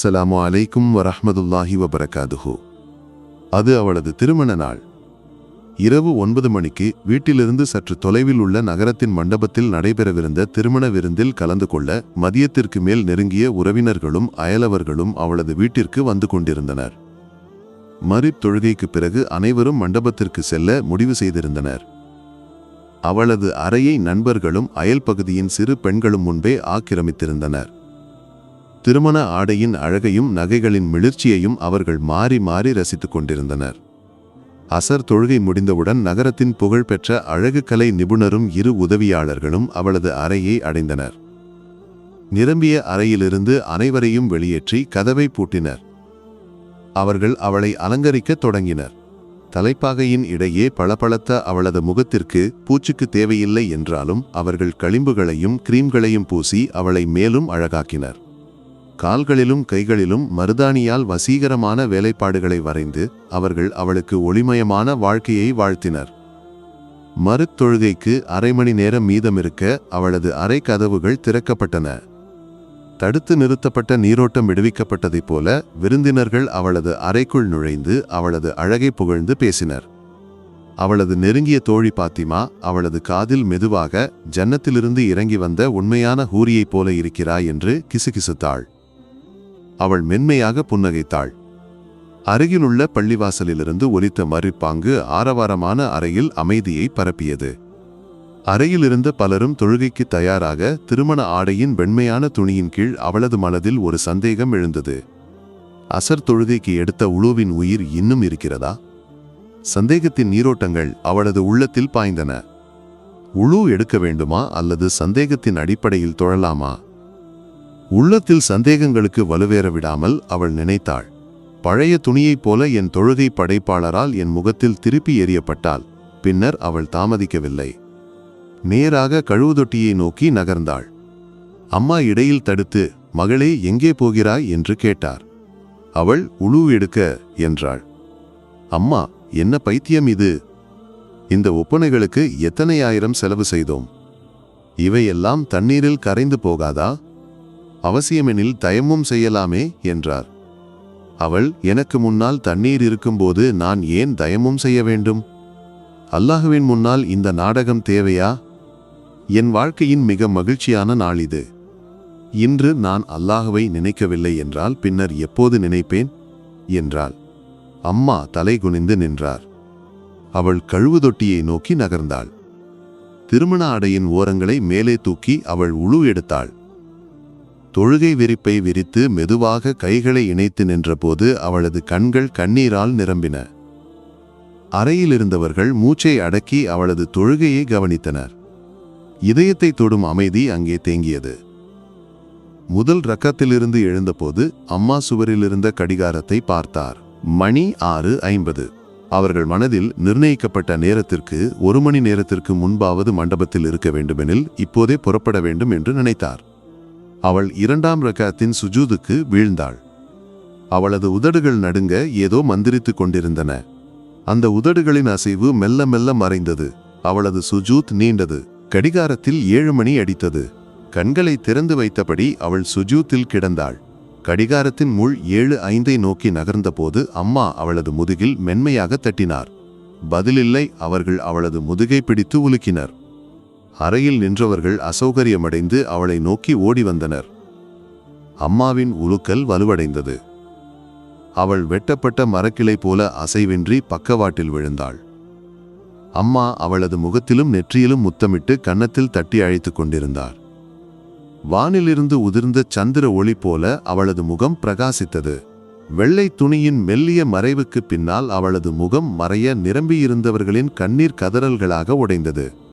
அஸ்ஸலாமு அலைக்கும் வரஹ்மதுல்லாஹி வபரகாதுஹு. அது அவளது திருமண நாள். இரவு ஒன்பது மணிக்கு வீட்டிலிருந்து சற்று தொலைவில் உள்ள நகரத்தின் மண்டபத்தில் நடைபெறவிருந்த திருமண விருந்தில் கலந்து கொள்ள மதியத்திற்கு மேல் நெருங்கிய உறவினர்களும் அயலவர்களும் அவளது வீட்டிற்கு வந்து கொண்டிருந்தனர். மரிப் தொழுகைக்குப் பிறகு அனைவரும் மண்டபத்திற்கு செல்ல முடிவு செய்திருந்தனர். அவளது அறையை நண்பர்களும் அயல் பகுதியின் சிறு பெண்களும் முன்பே ஆக்கிரமித்திருந்தனர். திருமண ஆடையின் அழகையும் நகைகளின் மிளிர்ச்சியையும் அவர்கள் மாறி மாறி ரசித்துக் கொண்டிருந்தனர். அசர் தொழுகை முடிந்தவுடன் நகரத்தின் புகழ்பெற்ற அழகு கலை நிபுணரும் இரு உதவியாளர்களும் அவளது அறையை அடைந்தனர். நிரம்பிய அறையிலிருந்து அனைவரையும் வெளியேற்றி கதவை பூட்டினர். அவர்கள் அவளை அலங்கரிக்கத் தொடங்கினர். தலைப்பாகையின் இடையே பளபளத்த அவளது முகத்திற்கு பூச்சுக்கு தேவையில்லை என்றாலும் அவர்கள் களிம்புகளையும் கிரீம்களையும் பூசி அவளை மேலும் அழகாக்கினர். கால்களிலும் கைகளிலும் மருதாணியால் வசீகரமான வேலைப்பாடுகளை வரைந்து அவர்கள் அவளுக்கு ஒளிமயமான வாழ்க்கையை வாழ்த்தினர். மறுத்தொழுகைக்கு அரை மணி நேரம் மீதமிருக்க அவளது அறை கதவுகள் திறக்கப்பட்டன. தடுத்து நிறுத்தப்பட்ட நீரோட்டம் விடுவிக்கப்பட்டதைப் போல விருந்தினர்கள் அவளது அறைக்குள் நுழைந்து அவளது அழகை புகழ்ந்து பேசினர். அவளது நெருங்கிய தோழி பாத்திமா அவளது காதில் மெதுவாக ஜன்னத்திலிருந்து இறங்கி வந்த உண்மையான ஹூரியைப் போல இருக்கிறாய் என்று கிசுகிசுத்தாள். அவள் மென்மையாக புன்னகைத்தாள். அருகிலுள்ள பள்ளிவாசலிலிருந்து ஒலித்த மறுப்பாங்கு ஆரவாரமான அறையில் அமைதியை பரப்பியது. அறையிலிருந்த பலரும் தொழுகைக்கு தயாராக திருமண ஆடையின் வெண்மையான துணியின் கீழ் அவளது மனதில் ஒரு சந்தேகம் எழுந்தது. அசர் தொழுகைக்கு எடுத்த உழுவின் உயிர் இன்னும் இருக்கிறதா? சந்தேகத்தின் நீரோட்டங்கள் அவளது உள்ளத்தில் பாய்ந்தன. உழு எடுக்க வேண்டுமா அல்லது சந்தேகத்தின் அடிப்படையில் தொழலாமா? உள்ளத்தில் சந்தேகங்களுக்கு வலுவேற விடாமல் அவள் நினைத்தாள். பழைய துணியைப் போல என் தொழுகை படைப்பாளரால் என் முகத்தில் திருப்பி எறியப்பட்டாள். பின்னர் அவள் தாமதிக்கவில்லை. நேராக கழுவுதொட்டியை நோக்கி நகர்ந்தாள். அம்மா இடையில் தடுத்து மகளே எங்கே போகிறாய்? என்று கேட்டார். அவள் உழு எடுக்க என்றாள். அம்மா என்ன பைத்தியம் இது? இந்த ஒப்பனைகளுக்கு எத்தனை ஆயிரம் செலவு செய்தோம்? இவையெல்லாம் தண்ணீரில் கரைந்து போகாதா? அவசியமெனில் தயமும் செய்யலாமே என்றார். அவள் எனக்கு முன்னால் தண்ணீர் இருக்கும்போது நான் ஏன் தயமும் செய்ய வேண்டும்? அல்லாஹுவின் முன்னால் இந்த நாடகம் தேவையா? என் வாழ்க்கையின் மிக மகிழ்ச்சியான நாள் இது. இன்று நான் அல்லாஹுவை நினைக்கவில்லை என்றால் பின்னர் எப்போது நினைப்பேன்? என்றாள். அம்மா தலை குனிந்து நின்றார். அவள் கழுவுதொட்டியை நோக்கி நகர்ந்தாள். திருமண ஆடையின் ஓரங்களை மேலே தூக்கி அவள் உழு எடுத்தாள். தொழுகை விரிப்பை விரித்து மெதுவாக கைகளை இணைத்து நின்றபோது அவளது கண்கள் கண்ணீரால் நிரம்பின. அறையில் இருந்தவர்கள் மூச்சை அடக்கி அவளது தொழுகையை கவனித்தனர். இதயத்தை தொடும் அமைதி அங்கே தேங்கியது. முதல் ரக்கத்திலிருந்து எழுந்தபோது அம்மா சுவரிலிருந்த கடிகாரத்தை பார்த்தார். மணி ஆறு ஐம்பது. அவர்கள் மனதில் நிர்ணயிக்கப்பட்ட நேரத்திற்கு ஒரு மணி நேரத்திற்கு முன்பாவது மண்டபத்தில் இருக்க வேண்டுமெனில் இப்போதே புறப்பட வேண்டும் என்று நினைத்தார். அவள் இரண்டாம் ரகத்தின் சுஜூதுக்கு வீழ்ந்தாள். அவளது உதடுகள் நடுங்க ஏதோ மந்திரித்துக் கொண்டிருந்தன. அந்த உதடுகளின் அசைவு மெல்ல மெல்ல மறைந்தது. அவளது சுஜூத் நீண்டது. கடிகாரத்தில் ஏழு மணி அடித்தது. கண்களை திறந்து வைத்தபடி அவள் சுஜூத்தில் கிடந்தாள். கடிகாரத்தின் முள் ஏழு ஐந்தை நோக்கி நகர்ந்தபோது அம்மா அவளது முதுகில் மென்மையாக தட்டினார். பதிலில்லை அவர்கள் அவளது முதுகை பிடித்து உலுக்கினர். அறையில் நின்றவர்கள் அசௌகரியமடைந்து அவளை நோக்கி ஓடி வந்தனர். அம்மாவின் உலுக்கல் வலுவடைந்தது. அவள் வெட்டப்பட்ட மரக்கிளை போல அசைவின்றி பக்கவாட்டில் விழுந்தாள். அம்மா அவளது முகத்திலும் நெற்றியிலும் முத்தமிட்டு கன்னத்தில் தட்டி அழைத்துக் கொண்டிருந்தார். வானிலிருந்து உதிர்ந்த சந்திர ஒளி போல அவளது முகம் பிரகாசித்தது. வெள்ளை துணியின் மெல்லிய மறைவுக்கு பின்னால் அவளது முகம் மறைய நிரம்பியிருந்தவர்களின் கண்ணீர் கதறல்களாக உடைந்தது.